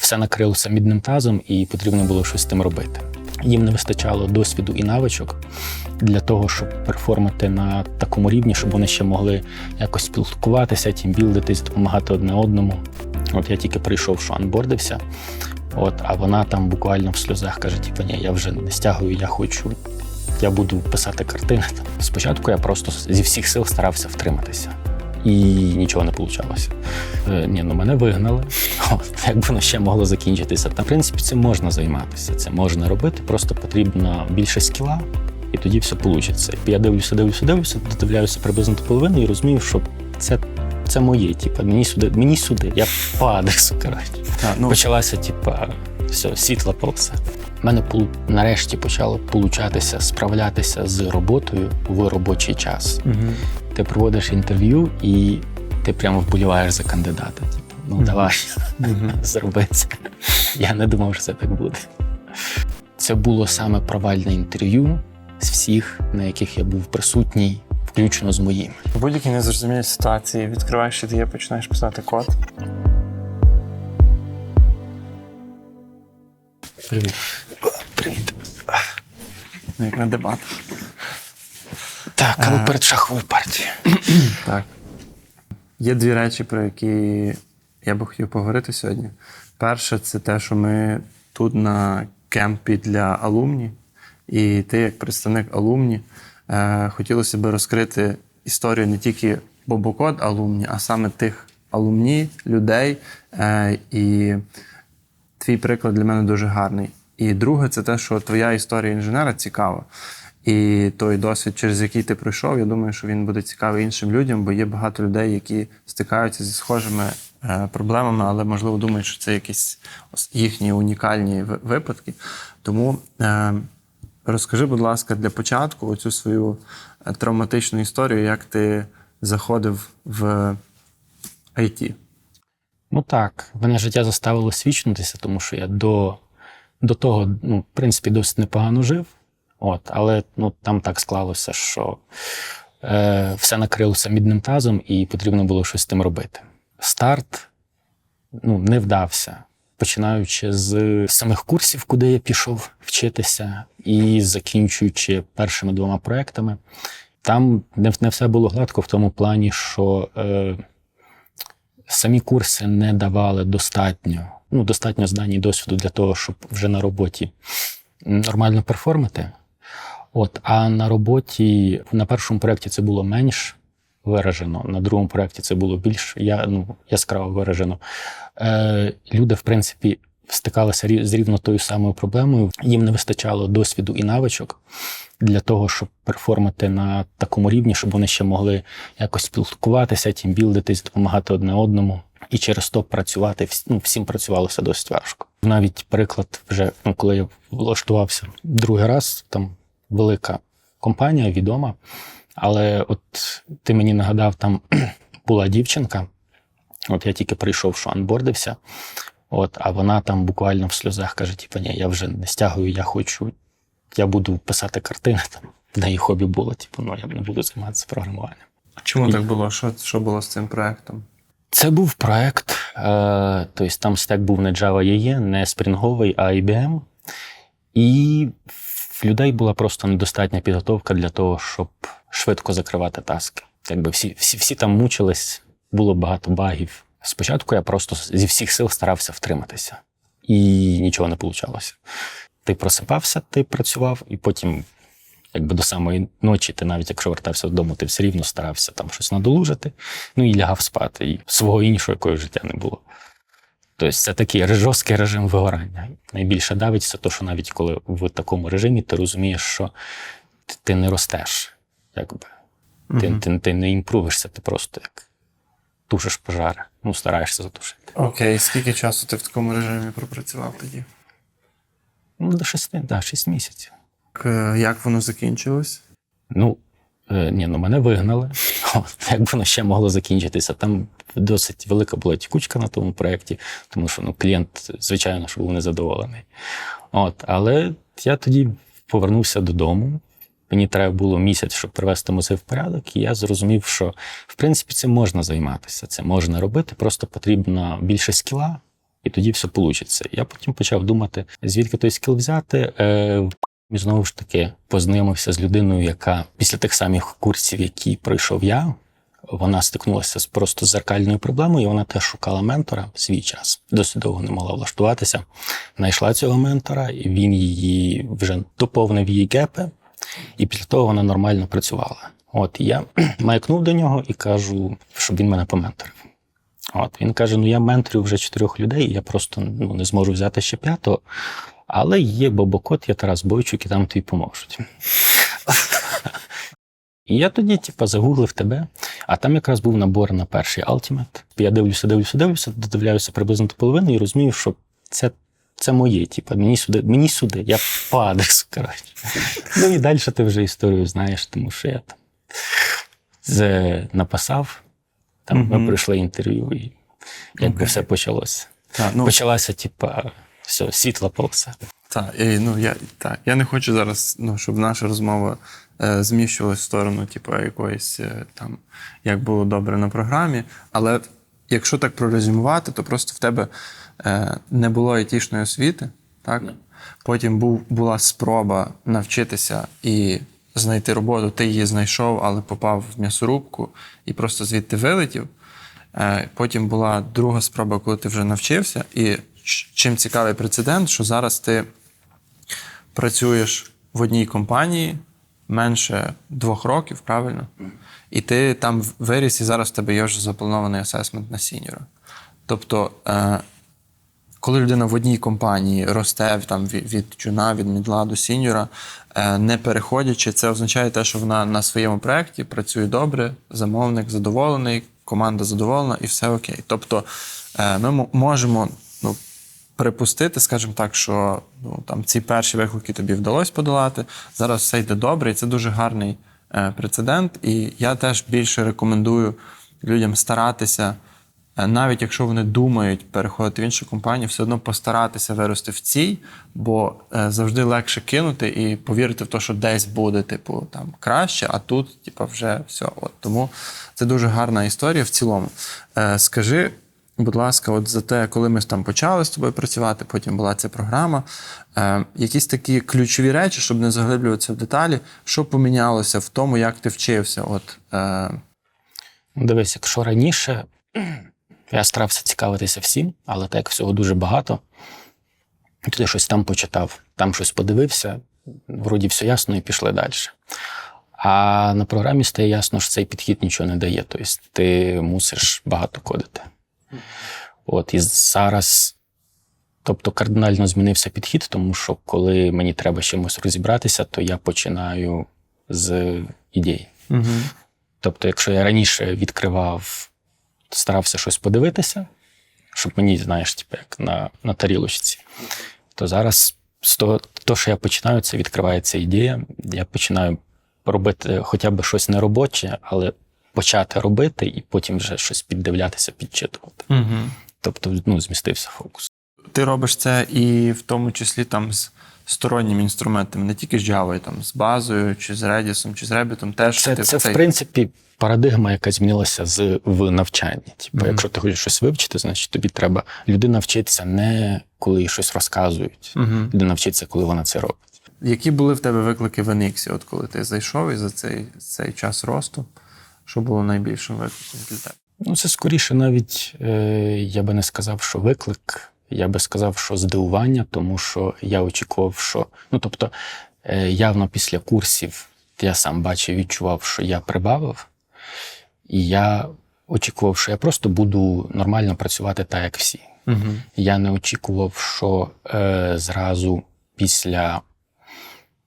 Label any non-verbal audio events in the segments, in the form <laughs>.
все накрилося мідним тазом, і потрібно було щось з тим робити. Їм не вистачало досвіду і навичок для того, щоб перформати на такому рівні, щоб вони ще могли якось спілкуватися, тімбілдитись, допомагати одне одному. От я тільки прийшов, що анбордився. От, а вона там буквально в сльозах каже: типу, ні, я вже не стягую, я хочу, я буду писати картини. Спочатку я просто зі всіх сил старався втриматися. І нічого не вийшло. Е, ні, ну мене вигнали. <laughs> От, як воно ще могло закінчитися? Та в принципі цим можна займатися, це можна робити, просто потрібно більше скіла, і тоді все вийде. Я дивлюся, дивлюся, дивлюся, додивляюся приблизно до половини і розумію, що це, це моє. Типу, мені сюди, мені сюди, я падаю, коротше. А, ну, Почалася, типа, все, світла полоса. У мене нарешті почало получатися справлятися з роботою в робочий час. Мгм. Ти проводиш інтерв'ю і ти прямо вболіваєш за кандидата. Типу, ну Мгм. давай, Мгм. <laughs> зроби це. Я не думав, що це так буде. Це було саме провальне інтерв'ю з всіх, на яких я був присутній, включно з моїм. У будь-якій незрозумілій ситуації відкриваєш шитє, починаєш писати код. Привіт. Привіт. Ну, як на дебат. Так, але перед шаховою партією. <clears throat> Так. Є дві речі, про які я би хотів поговорити сьогодні. Перше, це те, що ми тут на кемпі для алумні, і ти, як представник алумні, е, хотілося б розкрити історію не тільки Бобокод алумні, а саме тих алумні, людей. Е, і твій приклад для мене дуже гарний. І друге, це те, що твоя історія інженера цікава. І той досвід, через який ти пройшов, я думаю, що він буде цікавий іншим людям, бо є багато людей, які стикаються зі схожими е, проблемами, але можливо думають, що це якісь їхні унікальні випадки. Тому е, розкажи, будь ласка, для початку оцю свою е, травматичну історію, як ти заходив в IT. Ну так, мене життя заставило свідчитися, тому що я до, до того, ну, в принципі, досить непогано жив. От, але ну, там так склалося, що е, все накрилося мідним тазом, і потрібно було щось з тим робити. Старт ну, не вдався. Починаючи з самих курсів, куди я пішов вчитися, і закінчуючи першими двома проектами, там не, все було гладко в тому плані, що е, самі курси не давали достатньо, ну, достатньо знань і досвіду для того, щоб вже на роботі нормально перформити. От, а на роботі на першому проєкті це було менш виражено, на другому проєкті це було більш я, ну, яскраво виражено. Е, люди, в принципі, стикалися з рівно тою самою проблемою. Їм не вистачало досвіду і навичок для того, щоб перформити на такому рівні, щоб вони ще могли якось спілкуватися, тімбілдитись, допомагати одне одному. І через то працювати ну, всім працювалося досить важко. Навіть приклад, вже ну, коли я влаштувався другий раз, там велика компанія, відома. Але от ти мені нагадав, там <clears throat> була дівчинка. От я тільки прийшов, що анбордився. От, а вона там буквально в сльозах каже: типу, ні, я вже не стягую, я хочу, я буду писати картини. Там в неї хобі було, типу, ну я не буду займатися програмуванням. А Чому так було? Що, що було з цим проектом? Це був проект, е, тобто там стек був не Java EE, не спрінговий, а IBM. І в людей була просто недостатня підготовка для того, щоб швидко закривати таски. Якби всі, всі, всі там мучились, було багато багів. Спочатку я просто зі всіх сил старався втриматися, і нічого не вийшло. Ти просипався, ти працював, і потім, якби до самої ночі, ти навіть якщо вертався додому, ти все рівно старався там щось надолужити, ну і лягав спати. І свого іншого якогось життя не було. Тобто це такий жорсткий режим вигорання. Найбільше давить це те, що навіть коли в такому режимі ти розумієш, що ти, не ростеш, якби. Ти, Мгм. ти, ти не імпрувишся, ти просто як тушиш пожари, ну, стараєшся затушити. Окей, скільки часу ти в такому режимі пропрацював тоді? Ну, до шести, да, шість місяців. К- Як воно закінчилось? Ну, е, ні, ну мене вигнали. <laughs> От, як воно ще могло закінчитися? Там досить велика була тікучка на тому проєкті, тому що ну, клієнт, звичайно, що був незадоволений. От, але я тоді повернувся додому. Мені треба було місяць, щоб привести музей в порядок, і я зрозумів, що в принципі цим можна займатися, це можна робити, просто потрібно більше скіла, і тоді все вийде. Я потім почав думати, звідки той скіл взяти. Е, і знову ж таки познайомився з людиною, яка після тих самих курсів, які пройшов я, вона стикнулася з просто зеркальною проблемою. і Вона теж шукала ментора в свій час. Досить довго не могла влаштуватися. Знайшла цього ментора, і він її вже доповнив її гепи, і після того вона нормально працювала. От я <clears throat> маякнув до нього і кажу, щоб він мене поменторив. От він каже: Ну я менторю вже чотирьох людей, я просто ну, не зможу взяти ще п'ятого. Але є Бобокот, є Тарас Бойчук, і там тобі поможуть. Я тоді, типа, загуглив тебе, а там якраз був набор на перший Ultimate. Я дивлюся, дивлюся, дивлюся, додивляюся приблизно до половини і розумію, що це, це моє. Типа, мені сюди, мені сюди, я падаю, коротше. Ну і далі ти вже історію знаєш, тому що я там з, написав, там ми пройшли інтерв'ю, і якби все почалося. Ну, Почалася, типа, все, світла полоса. Так, і, ну, я, так, я не хочу зараз, ну, щоб наша розмова е, зміщувалась в сторону, типу, якоїсь е, там, як було добре на програмі. Але якщо так прорезюмувати, то просто в тебе не було айтішної освіти, так? Потім був, була спроба навчитися і знайти роботу. Ти її знайшов, але попав в м'ясорубку і просто звідти вилетів. Е, Потім була друга спроба, коли ти вже навчився. І чим цікавий прецедент, що зараз ти працюєш в одній компанії менше двох років, правильно? І ти там виріс, і зараз в тебе є вже запланований асесмент на сіньора. Тобто, е, коли людина в одній компанії росте там, від, джуна, від мідла до сіньора, е, не переходячи, це означає те, що вона на своєму проєкті працює добре, замовник задоволений, команда задоволена і все окей. Тобто е, ми можемо ну, припустити, скажімо так, що ну, там, ці перші виклики тобі вдалося подолати, зараз все йде добре, і це дуже гарний е, прецедент. І я теж більше рекомендую людям старатися. Е, Навіть якщо вони думають переходити в іншу компанію, все одно постаратися вирости в цій, бо е, завжди легше кинути і повірити в те, що десь буде, типу, там краще, а тут, типу, вже все. От тому це дуже гарна історія в цілому. Е, скажи, будь ласка, от за те, коли ми там почали з тобою працювати, потім була ця програма. Якісь такі ключові речі, щоб не заглиблюватися в деталі, що помінялося в тому, як ти вчився? От, е, Дивись, якщо раніше я старався цікавитися всім, але так як всього дуже багато, то ти щось там почитав, там щось подивився, вроді все ясно, і пішли далі. А на програмі стає ясно, що цей підхід нічого не дає. Тобто ти мусиш багато кодити. От і зараз, тобто кардинально змінився підхід, тому що коли мені треба чимось розібратися, то я починаю з ідеї. угу. Тобто, якщо я раніше відкривав, старався щось подивитися, щоб мені, знаєш, типу, як на, на тарілочці, то зараз з того, то, що я починаю, це відкривається ідея. Я починаю робити хоча б щось неробоче, але почати робити і потім вже щось піддивлятися, підчитувати. Угу. Тобто, ну, змістився фокус. Ти робиш це і в тому числі там з сторонніми інструментами, не тільки з Java, там з базою, чи з Redis, чи з Rabbit, теж Це, ти це в принципі, парадигма, яка змінилася з в навчанні. Типу, Мгм. якщо ти хочеш щось вивчити, значить тобі треба людина вчитися не коли їй щось розказують. Мгм. Людина вчиться, коли вона це робить. Які були в тебе виклики в NX, от коли ти зайшов і за цей, цей час росту, що було найбільшим викликом для тебе? Ну, це скоріше навіть е, я би не сказав, що виклик, я би сказав, що здивування, тому що я очікував, що ну тобто, е, явно після курсів я сам бачив, відчував, що я прибавив, і я очікував, що я просто буду нормально працювати так, як всі. Угу. Я не очікував, що е, зразу після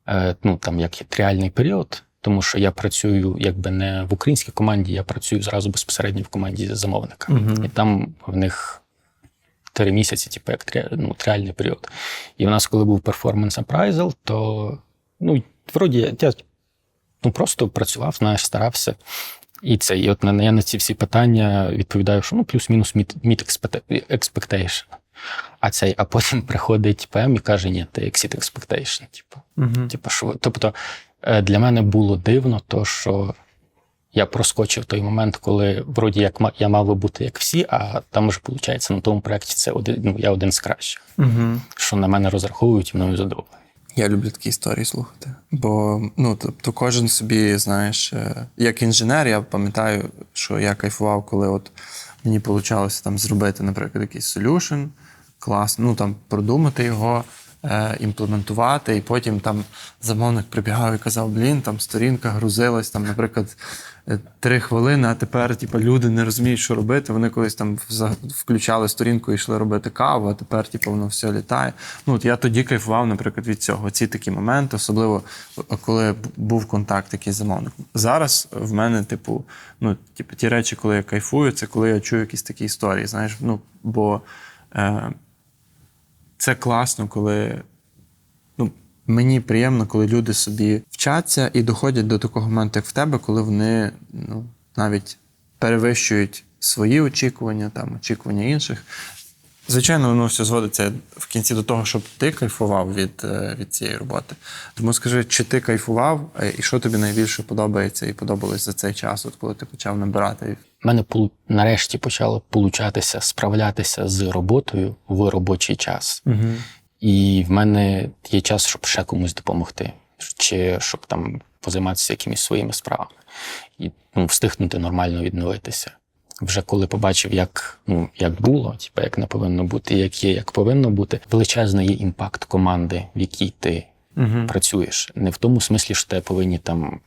е, ну, там, як є тріальний період, тому що я працюю якби не в українській команді, я працюю зразу безпосередньо в команді замовника. Мгм. І там в них три місяці, типу, як ну, тріальний період. І в нас, коли був перформанс appraisal, то ну, вроді я, ну, просто працював, знаєш, старався. І це, і от на, я на ці всі питання відповідаю, що ну плюс-мінус meet, meet expectation. А цей, а потім <laughs> приходить ПМ і каже, ні, ти exceed expectation. Типу, Угу. типу, що, тобто е, для мене було дивно, то що я проскочив той момент, коли вроді як ма- я мав би бути як всі, а там вже виходить на тому проєкті це один, ну, я один з кращих, Угу. що на мене розраховують і мною задоволені. Я люблю такі історії слухати. Бо ну, тобто, кожен собі, знаєш, е, як інженер, я пам'ятаю, що я кайфував, коли от мені вийшло там зробити, наприклад, якийсь solution, класно, ну там продумати його, імплементувати, і потім там замовник прибігав і казав: блін, там сторінка грузилась, там, наприклад, е, три хвилини, а тепер типу, люди не розуміють, що робити. Вони колись там включали сторінку і йшли робити каву, а тепер типу, воно все літає. Ну, от я тоді кайфував, наприклад, від цього. Ці такі моменти, особливо е, коли був контакт такий з замовником. Зараз в мене, типу, ну, типу, ті речі, коли я кайфую, це коли я чую якісь такі історії. Знаєш, ну, бо е, це класно, коли ну, мені приємно, коли люди собі вчаться і доходять до такого моменту, як в тебе, коли вони ну, навіть перевищують свої очікування, там, очікування інших. Звичайно, воно все зводиться в кінці до того, щоб ти кайфував від, е, від цієї роботи. Тому скажи, чи ти кайфував, е, і що тобі найбільше подобається і подобалось за цей час, от коли ти почав набирати? В мене нарешті почало получатися справлятися з роботою в робочий час. Угу. І в мене є час, щоб ще комусь допомогти, чи щоб там позайматися якимись своїми справами і ну, встигнути нормально відновитися. Вже коли побачив, як, ну, як було, типу, як не повинно бути, як є, як повинно бути, величезний є імпакт команди, в якій ти Угу. працюєш. Не в тому смислі, що тебе повинні там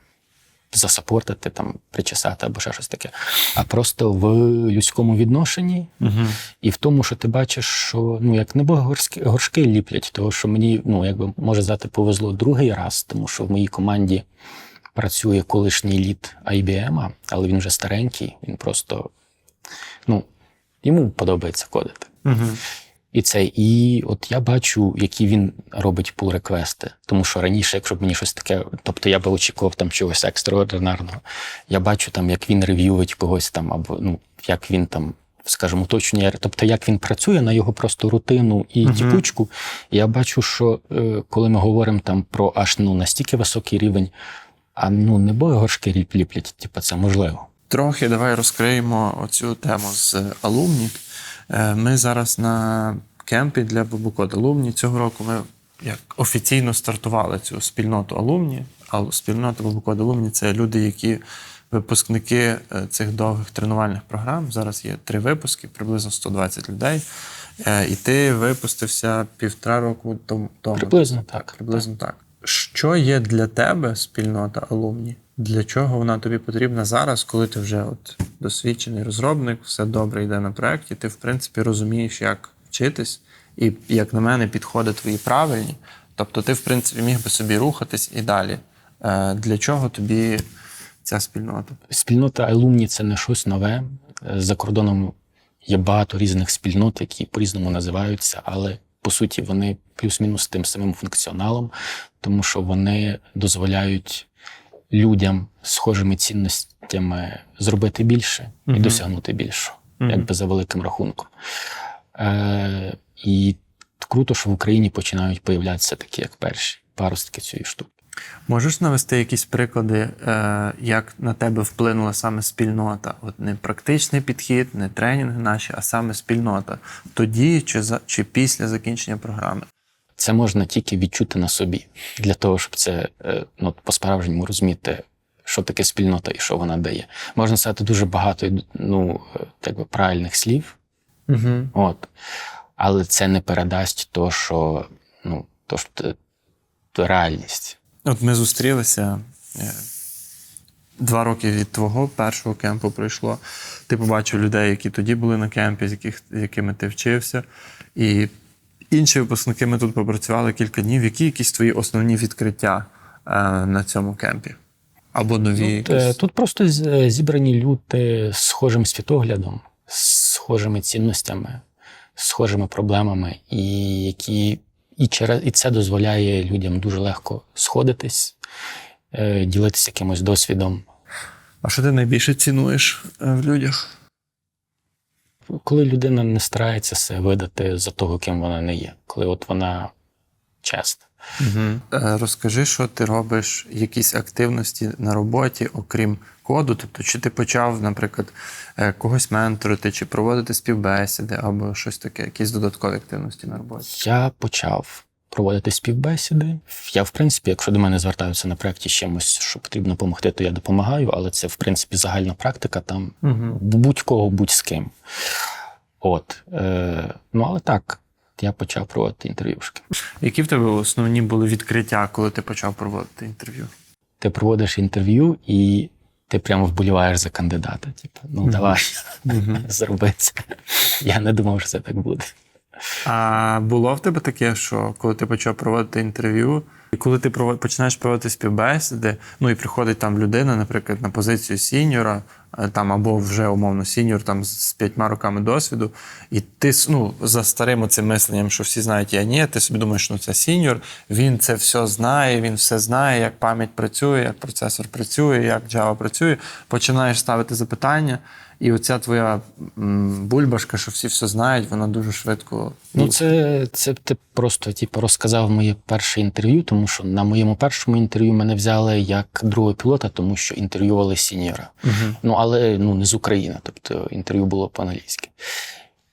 засапортити, там, причесати або ще щось таке, а просто в людському відношенні Угу. і в тому, що ти бачиш, що ну як не горшки, горшки ліплять, тому що мені ну якби може здати повезло другий раз, тому що в моїй команді працює колишній лід IBM, але він вже старенький, він просто ну йому подобається кодити. Угу. І це, і от я бачу, які він робить пул реквести. Тому що раніше, якщо б мені щось таке, тобто я би очікував там чогось екстраординарного. Я бачу там, як він рев'ювить когось там, або ну, як він там, скажімо, уточнює, тобто як він працює на його просто рутину і тікучку. І я бачу, що е, коли ми говоримо там про аж ну настільки високий рівень, а ну не боги горшки ліп- ліплять, типу, це можливо. Трохи давай розкриємо оцю тему з алумні. Е, Ми зараз на кемпі для Бабукод Алумні. Цього року ми як офіційно стартували цю спільноту алумні. А спільнота Бабукод Алумні це люди, які випускники е, цих довгих тренувальних програм. Зараз є три випуски, приблизно 120 людей. Е, І ти випустився півтора року тому. Приблизно так. Приблизно так. Що є для тебе спільнота алумні? Для чого вона тобі потрібна зараз, коли ти вже от досвідчений розробник, все добре йде на проєкті, ти, в принципі, розумієш, як вчитись, і, як на мене, підходи твої правильні. Тобто ти, в принципі, міг би собі рухатись і далі. Е, Для чого тобі ця спільнота? Спільнота алумні це не щось нове. Е, За кордоном є багато різних спільнот, які по-різному називаються, але по суті вони плюс-мінус тим самим функціоналом, тому що вони дозволяють людям схожими цінностями зробити більше і Мгм. досягнути більшого, Мгм. якби за великим рахунком. Е, і круто, що в Україні починають появлятися такі, як перші паростки цієї штуки. Можеш навести якісь приклади, е, як на тебе вплинула саме спільнота? От не практичний підхід, не тренінги наші, а саме спільнота. Тоді чи за чи після закінчення програми? Це можна тільки відчути на собі, для того, щоб це е, ну, по-справжньому розуміти, що таке спільнота і що вона дає. Можна сказати дуже багато ну, е, так би, правильних слів, Угу. от, але це не передасть то, що, ну, то, що реальність. От ми зустрілися. е, Два роки від твого першого кемпу пройшло. Ти побачив людей, які тоді були на кемпі, з яких, з якими ти вчився. І інші випускники ми тут попрацювали кілька днів. Які якісь твої основні відкриття е, на цьому кемпі? Або нові. Тут, е, якісь? тут просто е, зібрані люди з схожим світоглядом, з схожими цінностями, з схожими проблемами, і які і через і це дозволяє людям дуже легко сходитись, е, ділитися якимось досвідом. А що ти найбільше цінуєш е, в людях? Коли людина не старається себе видати за того, ким вона не є, коли от вона чесна. Е, Розкажи, що ти робиш, якісь активності на роботі, окрім коду. Тобто, чи ти почав, наприклад, е, когось менторити, чи проводити співбесіди, або щось таке, якісь додаткові активності на роботі. Я почав проводити співбесіди. Я, в принципі, якщо до мене звертаються на проєкті з чимось, що потрібно допомогти, то я допомагаю, але це, в принципі, загальна практика там Угу. будь-кого, будь з ким. От. Е, ну, але так, я почав проводити інтерв'юшки. Які в тебе основні були відкриття, коли ти почав проводити інтерв'ю? Ти проводиш інтерв'ю і ти прямо вболіваєш за кандидата. Типу, ну Мгм. давай, Угу. <laughs> зроби це. Я не думав, що це так буде. А було в тебе таке, що коли ти почав проводити інтерв'ю, і коли ти починаєш проводити співбесіди, ну і приходить там людина, наприклад, на позицію сіньора, там або вже умовно сіньор там з п'ятьма роками досвіду, і ти ну, за старим цим мисленням, що всі знають, я ні, ти собі думаєш, ну це сіньор, він це все знає, він все знає, як пам'ять працює, як процесор працює, як Java працює. Починаєш ставити запитання, і оця твоя бульбашка, що всі все знають, вона дуже швидко. Ну, це, це ти просто типу, розказав моє перше інтерв'ю, тому що на моєму першому інтерв'ю мене взяли як другого пілота, тому що інтерв'ювали сіньора. Мгм. Ну, але ну, не з України, тобто інтерв'ю було по-англійськи.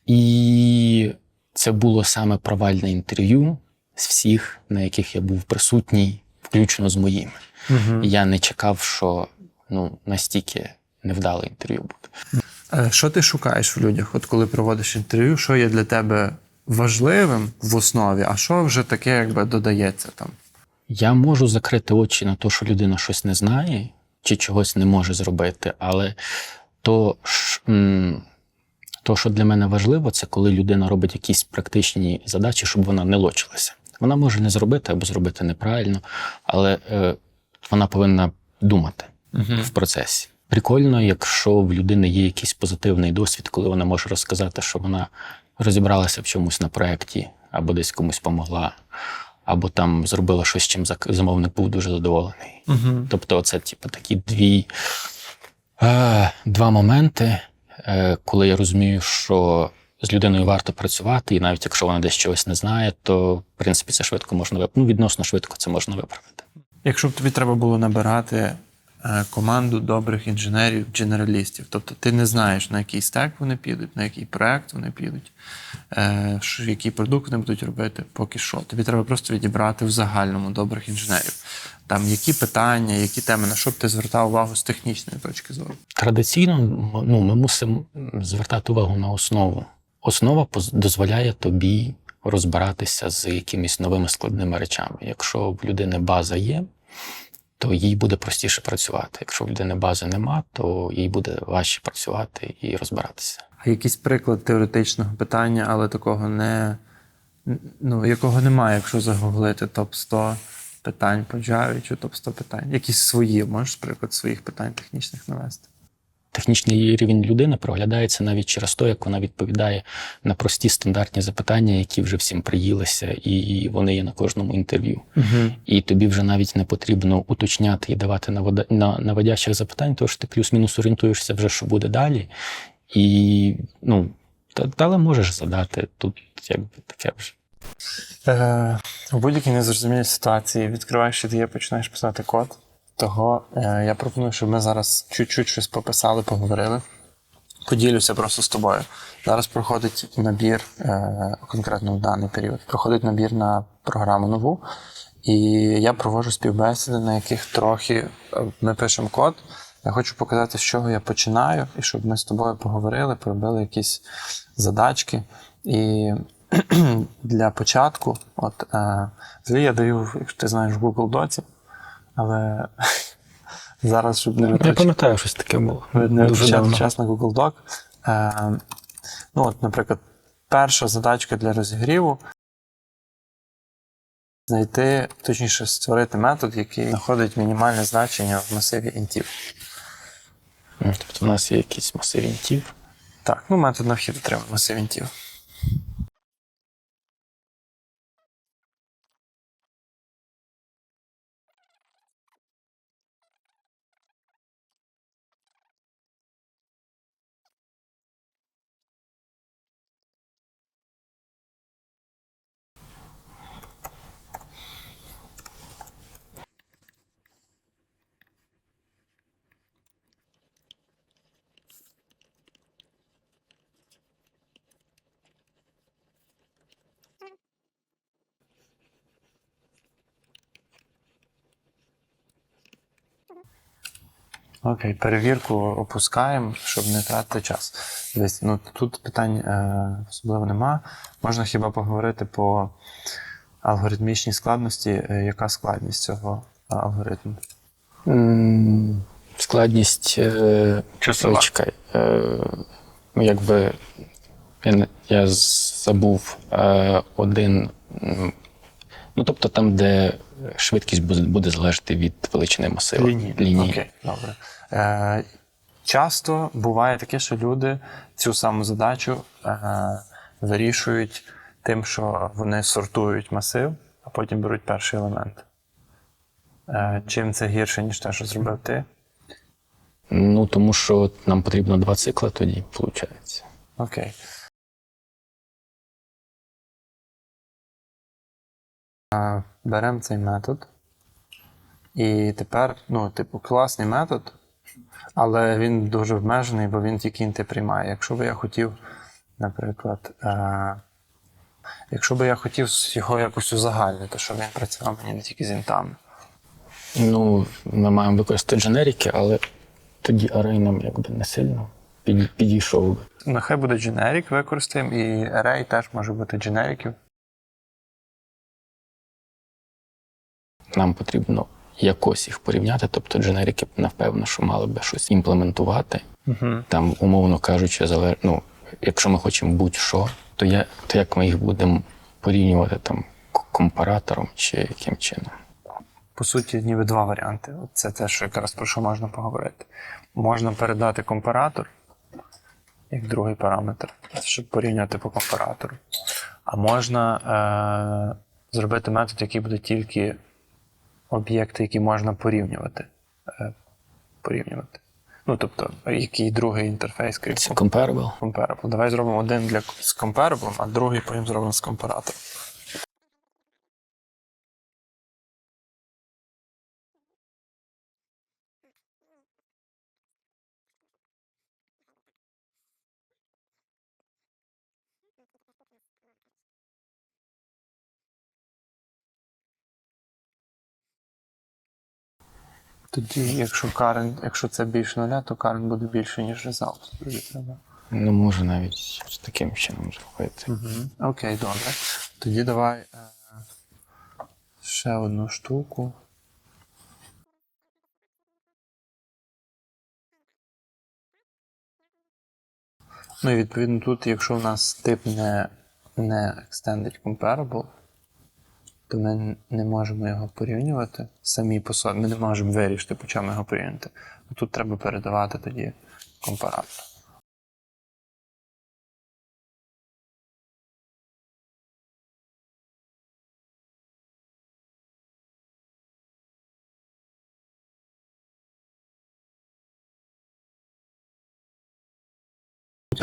І це було саме провальне інтерв'ю з всіх, на яких я був присутній, включно з моїми. Мгм. Я не чекав, що ну, настільки невдале інтерв'ю буде. Е, Що ти шукаєш в людях, от коли проводиш інтерв'ю? Що є для тебе важливим в основі, а що вже таке, якби додається там? Я можу закрити очі на те, що людина щось не знає чи чогось не може зробити, але то, то, що для мене важливо, це коли людина робить якісь практичні задачі, щоб вона не лочилася. Вона може не зробити або зробити неправильно, але е, вона повинна думати в процесі. Прикольно, якщо в людини є якийсь позитивний досвід, коли вона може розказати, що вона розібралася в чомусь на проєкті, або десь комусь помогла, або там зробила щось, чим замовник був дуже задоволений. Угу. Тобто, це типу, такі дві, е, два моменти, е, коли я розумію, що з людиною варто працювати, і навіть якщо вона десь чогось не знає, то в принципі це швидко можна виправити. Ну, відносно швидко це можна виправити. Якщо б тобі треба було набирати команду добрих інженерів, дженералістів, тобто ти не знаєш, на який стек вони підуть, на який проект вони підуть, е, який продукт вони будуть робити, поки що. Тобі треба просто відібрати в загальному добрих інженерів. Там які питання, які теми, на що б ти звертав увагу з технічної точки зору. Традиційно ну, ми мусимо звертати увагу на основу. Основа дозволяє тобі розбиратися з якимись новими складними речами. Якщо в людини база є, то їй буде простіше працювати. Якщо в людини бази нема, то їй буде важче працювати і розбиратися. А якийсь приклад теоретичного питання, але такого не ну, якого немає, якщо загуглити топ 100 питань по Java чи топ 100 питань. Якісь свої, можеш приклад своїх питань технічних навести. Технічний рівень людини проглядається навіть через те, як вона відповідає на прості стандартні запитання, які вже всім приїлися, і вони є на кожному інтерв'ю. Угу. І тобі вже навіть не потрібно уточняти і давати навода- на наводящих запитань, тому що ти плюс-мінус орієнтуєшся вже, що буде далі. І ну, та, та, але можеш задати тут, якби таке вже. Е, у будь-якій незрозумілій ситуації відкриваєш і починаєш писати код. Того е, я пропоную, щоб ми зараз чуть-чуть щось пописали, поговорили. Поділюся просто з тобою. Зараз проходить набір, е, конкретно в даний період, проходить набір на програму нову. І я проводжу співбесіди, на яких трохи е, ми пишемо код. Я хочу показати, з чого я починаю, і щоб ми з тобою поговорили, поробили якісь задачки. І <clears throat> для початку, от е, я даю, якщо ти знаєш, в Google Доці, але <laughs> зараз, щоб не витрачати пам'ятаю, щось таке було. не витрачати час на Google Doc. Е, ну, от, наприклад, перша задачка для розігріву знайти, точніше, створити метод, який знаходить мінімальне значення в масиві інтів. Тобто в нас є якийсь масив інтів. Так, ну метод на вхід отримав масив інтів. Окей, перевірку опускаємо, щоб не тратити час. Дивись, ну тут питань е, особливо нема. Можна хіба поговорити по алгоритмічній складності, е, яка складність цього е, алгоритму? М, Складність. е, Часова. Чекай. е, Ну, якби я, не- я з- забув е, один. м, Ну, тобто там, де швидкість буде, буде залежати від величини масиву. Лінії. Лінії. Окей, добре. Е, часто буває таке, що люди цю саму задачу е, вирішують тим, що вони сортують масив, а потім беруть перший елемент. Е, чим це гірше, ніж те, що зробив ти? Ну, тому що нам потрібно два цикли тоді, виходить. Окей. Беремо цей метод. І тепер, ну, типу, класний метод, але він дуже обмежений, бо він тільки інти приймає. Якщо би я хотів, наприклад, е- якщо би я хотів його якось узагальнити, щоб він працював мені не тільки з інтами. Ну, ми маємо використати дженерики, але тоді арей нам якби не сильно під- підійшов би. Нехай буде generic використаємо, і array теж може бути дженериків. Нам потрібно якось їх порівняти, тобто дженерики, напевно, що мали би щось імплементувати. Угу. Там, умовно кажучи, залеж... ну, якщо ми хочемо будь-що, то, я... то як ми їх будемо порівнювати там компаратором чи яким чином? По суті, ніби два варіанти. Це те, що якраз про що можна поговорити. Можна передати компаратор як другий параметр, щоб порівняти по компаратору. А можна е- зробити метод, який буде тільки об'єкти, які можна порівнювати. Е- порівнювати. Ну, тобто, який другий інтерфейс крім Це comparable. comparable. Давай зробимо один для з comparable, а другий потім зробимо з компаратором. Тоді, якщо Карен, якщо це більше нуля, то Карен буде більше, ніж треба. Ну, може навіть з таким чином зробити. Угу. Окей, добре. Тоді давай е, ще одну штуку. Ну і відповідно тут, якщо в нас тип не, не extended comparable, то ми не можемо його порівнювати самі по собі. Ми не можемо вирішити, по чому його порівняти. Тут треба передавати тоді компаратор.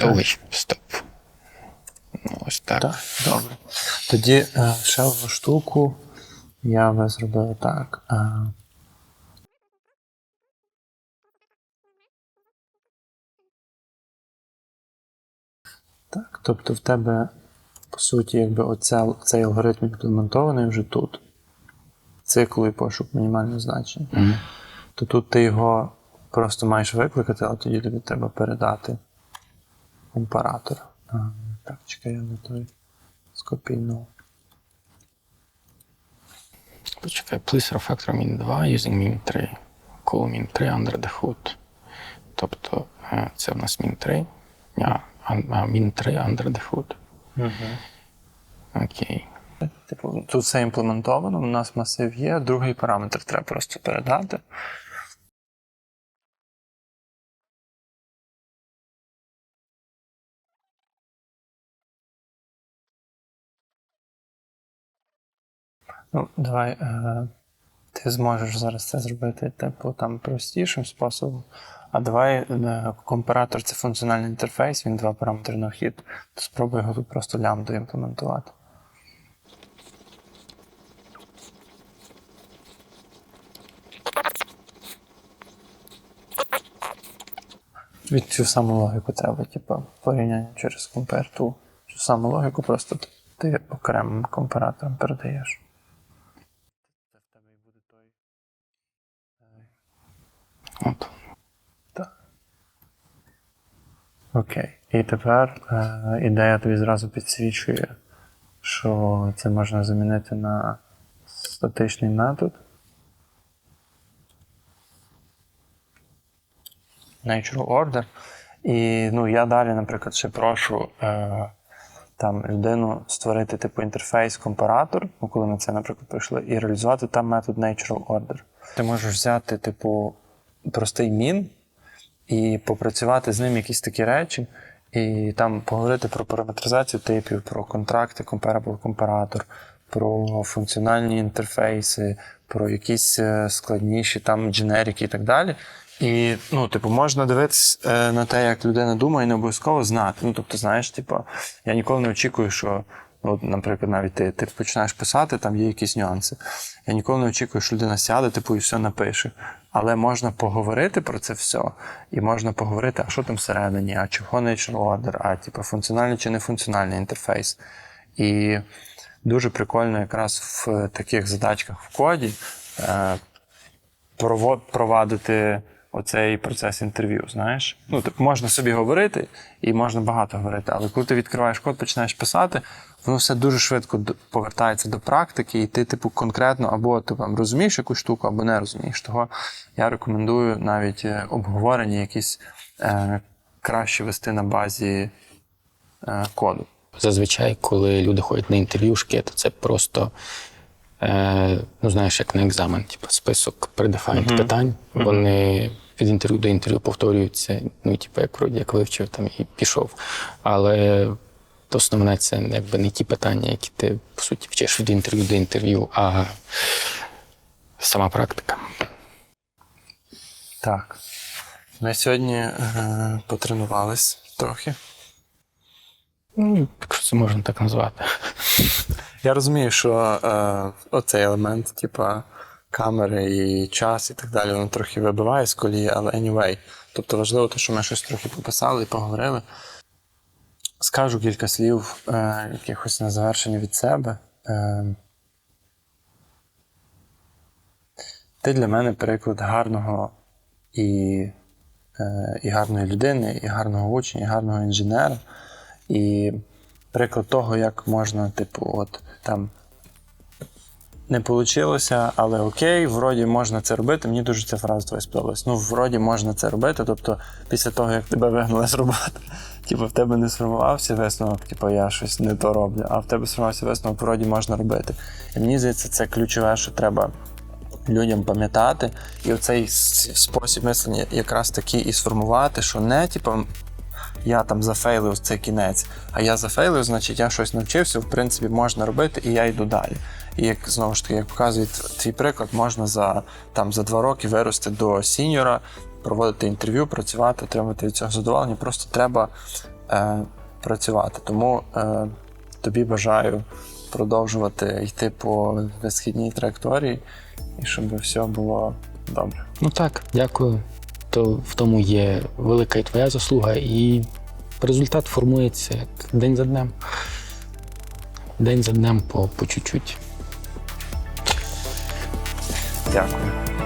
Ой, стоп. Ось так. Так, добре. Тоді е, ще одну штуку я би зробив так. Е, так, тобто в тебе, по суті, якби оця, цей алгоритм імплементований вже тут. Циклу і пошук мінімального значення. Мгм. То тут ти його просто маєш викликати, але тоді тобі треба передати компаратор. Так, чекай, я не той скопійнув. Почекай, please refactor min 2 using min 3. Call min 3 under the hood. Тобто е, це в нас min 3. А, а min 3 under the hood. Окей. Типу, тут все імплементовано, у нас масив є, другий параметр треба просто передати. Ну, давай. Е- ти зможеш зараз це зробити, типу, там простішим способом. А давай е- компаратор це функціональний інтерфейс, він два параметри на вхід. То спробуй його тут просто лямбду імплементувати. Від цю саму логіку треба, типу, порівняння через compare to. Цю саму логіку просто ти окремим компаратором передаєш. От. Так. Окей. І тепер е, ідея тобі зразу підсвічує, що це можна замінити на статичний метод. Natural order. І ну, я далі, наприклад, ще прошу е, там людину створити типу інтерфейс-компаратор, ну, коли ми це, наприклад, пройшли, і реалізувати там метод Natural Order. Ти можеш взяти, типу, простий мін і попрацювати з ним якісь такі речі, і там поговорити про параметризацію типів, про контракти, comparable компаратор, про функціональні інтерфейси, про якісь е, складніші там дженерики і так далі. І ну, типу, можна дивитися е, на те, як людина думає, і не обов'язково знати. Ну, тобто, знаєш, типу, я ніколи не очікую, що, ну, наприклад, навіть ти, ти починаєш писати, там є якісь нюанси. Я ніколи не очікую, що людина сяде, типу, і все напише. Але можна поговорити про це все, і можна поговорити, а що там всередині, а чого natural order, а типу, функціональний чи не функціональний інтерфейс. І дуже прикольно якраз в таких задачках в коді е, провадити оцей процес інтерв'ю. Знаєш, ну типу, можна собі говорити і можна багато говорити, але коли ти відкриваєш код, починаєш писати, воно все дуже швидко повертається до практики, і ти, типу, конкретно або ти там розумієш якусь штуку, або не розумієш. Того я рекомендую навіть е, обговорення якісь е, краще вести на базі е, коду. Зазвичай, коли люди ходять на інтерв'юшки, то це просто, е, ну знаєш, як на екзамен, типу список predefined питань. Вони від інтерв'ю до інтерв'ю повторюються, ну, типу, як вроді як вивчив там і пішов. Але основне це якби не ті питання, які ти по суті вчиш від інтерв'ю до інтерв'ю, а сама практика. Так. Ми сьогодні е, потренувались трохи. Ну, якщо це можна так назвати. Я розумію, що е, оцей елемент, типа камери і час і так далі, воно трохи вибиває з колії, але anyway. Тобто важливо те, що ми щось трохи пописали і поговорили. Скажу кілька слів е, якихось на завершення від себе. Е, ти для мене приклад гарного і, е, і гарної людини, і гарного учня, і гарного інженера. І приклад того, як можна, типу, от там не вийшло, але окей, вроді можна це робити. Мені дуже ця фраза твоя сподобалась. Ну, вроді можна це робити. Тобто, після того, як тебе вигнали з роботи, <laughs> типу, в тебе не сформувався висновок, типу, я щось не то роблю, а в тебе сформувався висновок, вроді можна робити. І мені здається, це ключове, що треба людям пам'ятати. І оцей спосіб мислення якраз такий і сформувати, що не типу, я там зафейлив це кінець, а я зафейлив, значить я щось навчився, в принципі, можна робити, і я йду далі. І як знову ж таки, як показує твій приклад, можна за там за два роки вирости до сіньора, проводити інтерв'ю, працювати, отримати від цього задоволення. Просто треба е, працювати. Тому е, тобі бажаю продовжувати йти по висхідній траєкторії, і щоб все було добре. Ну так, дякую. То в тому є велика і твоя заслуга, і результат формується як день за днем. День за днем по, чуть-чуть. Дякую.